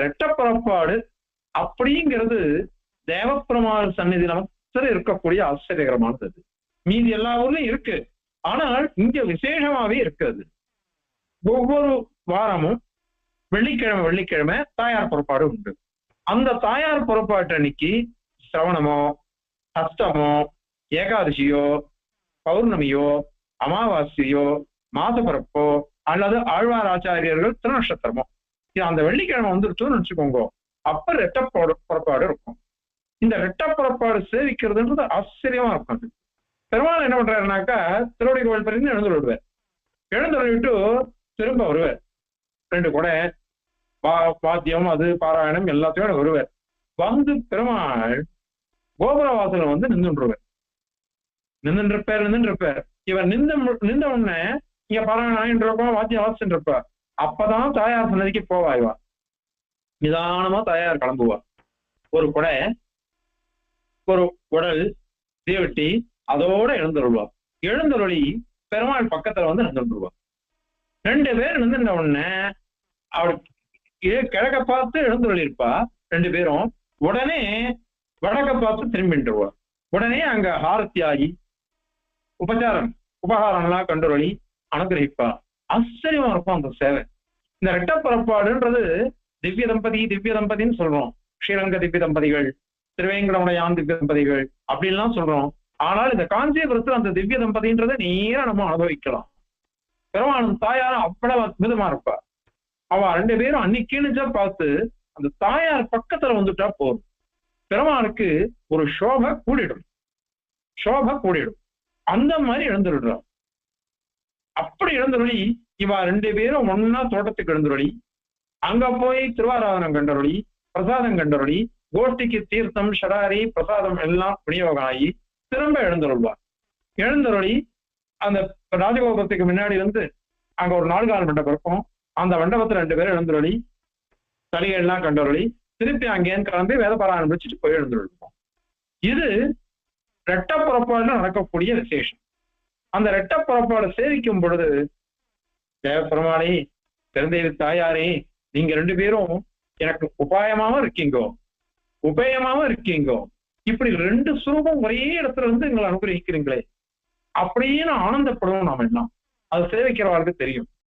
ரெட்ட புறப்பாடு அப்படிங்கிறது தேவப்பெருமாள் சந்நிதி நமக்கு இருக்கக்கூடிய ஆச்சரியகரமானது. அது. மீதி எல்லா ஊர்லயும் இருக்கு. ஆனால் இங்க விசேஷமாவே இருக்குது ஒவ்வொரு வாரமும் வெள்ளிக்கிழமை வெள்ளிக்கிழமை தாயார் புறப்பாடு உண்டு. அந்த தாயார் புறப்பாட்டு அன்னைக்கு சிரவணமோ அஷ்டமோ ஏகாதசியோ பௌர்ணமியோ அமாவாசையோ மாதப்பிறப்போ அல்லது ஆழ்வார் ஆச்சாரியர்கள் திருநட்சத்திரமோ இது அந்த வெள்ளிக்கிழமை வந்துருச்சுன்னு வச்சுக்கோங்க. அப்ப ரெட்ட புறப்பாடு இருக்கும். இந்த ரெட்ட புறப்பாடு சேவிக்கிறதுன்றது ஆச்சரியமா இருக்கும் அது. பெருமாள் என்ன பண்றாருனாக்கா திருவடி கோவில் பிறகு எழுந்து விடுவார் எழுந்து விட்டு திரும்ப வருவார். ரெண்டு கூட வா- வாத்தியம் அது பாராயணம் எல்லாத்தையும் வருவார். வந்து பெருமாள் கோபுரவாசல வந்து நின்றுருவார் நின்று இருப்பார் இருப்பார் இவர் நின்று நின்ற உடனே இங்க பாராயணம் ஆயிட்டு இருக்கோம் வாத்தியம் வாசிட்டு இருப்பார் அப்பதான் தாயார் சன்னதிக்கு போவாய்வா. நிதானமா தாயார் கிளம்புவா. ஒரு குடை ஒரு உடல் தீவெட்டி அதோட எழுந்தருள்வா. எழுந்தருளி பெருமாள் பக்கத்துல வந்து நடந்துருவா ரெண்டு பேர் எழுந்துட்ட உடனே அவள் கிழக்க பார்த்து எழுந்துருளி இருப்பா ரெண்டு பேரும் உடனே வடக்க பார்த்து திரும்பிட்டுருவா உடனே அங்க ஆரத்தி ஆகி உபச்சாரம் உபகாரம்லாம் கண்டுரொளி அனுகிரகிப்பா. ஆச்சரியமா இருக்கும் அந்த சேவை. இந்த ரெட்ட புறப்பாடுன்றது திவ்ய தம்பதி திவ்ய தம்பதின்னு சொல்றோம். ஸ்ரீரங்க திவ்ய தம்பதிகள் திருவேங்கடமுடையான் திவ்ய தம்பதிகள் அப்படின்லாம் சொல்றோம். ஆனால் இந்த காஞ்சிபுரத்துல அந்த திவ்ய தம்பதின்றதை நேரா நம்ம அனுபவிக்கலாம். பெருமானும் தாயாரும் அவ்வளவு அற்புதமா இருப்பா அவ ரெண்டு பேரும் அன்னைக்குன்னு பார்த்து அந்த தாயார் பக்கத்துல வந்துட்டா போதும். பெருமானுக்கு ஒரு சோபை கூடிடும். சோபை கூடிடும். அந்த மாதிரி எழுந்துடுறோம் அப்படி எழுந்துருளி இவா ரெண்டு பேரும் ஒன்னா தோட்டத்துக்கு எழுந்துருளி அங்க போய் திருவாராதனம் கண்டருளி பிரசாதம் கண்டருளி கோஷ்டிக்கு தீர்த்தம் ஷடாரி பிரசாதம் எல்லாம் விநியோகம் ஆகி திரும்ப எழுந்தருள்வார். எழுந்தருளி அந்த ராஜகோபுரத்துக்கு முன்னாடி வந்து அங்க ஒரு நால்கால் மண்டபம் இருக்கும். அந்த மண்டபத்துல ரெண்டு பேரும் எழுந்துருளி தலைகள்லாம் கண்டருளி திருப்பி அங்கேன்னு கிளம்பி வேதபாராயணம் வச்சுட்டு போய் எழுந்துருப்போம் இது ரெட்ட புறப்பாடுல நடக்கக்கூடிய விசேஷம். அந்த ரெட்ட புறப்பாடு சேவிக்கும் பொழுது தேவப்பெருமானே பெருந்தேவி தாயாரே நீங்க ரெண்டு பேரும் எனக்கு உபாயமாவும் இருக்கீங்கோ. உபயமாவும் இருக்கீங்கோ. இப்படி ரெண்டு சுரூபம் ஒரே இடத்துல இருந்து எங்களை அனுகிரகிக்கிறீங்களே. அப்படின்னு ஆனந்தப்படுவோம் நாம எல்லாம் அது சேவிக்கிறவர்களுக்கு தெரியும்.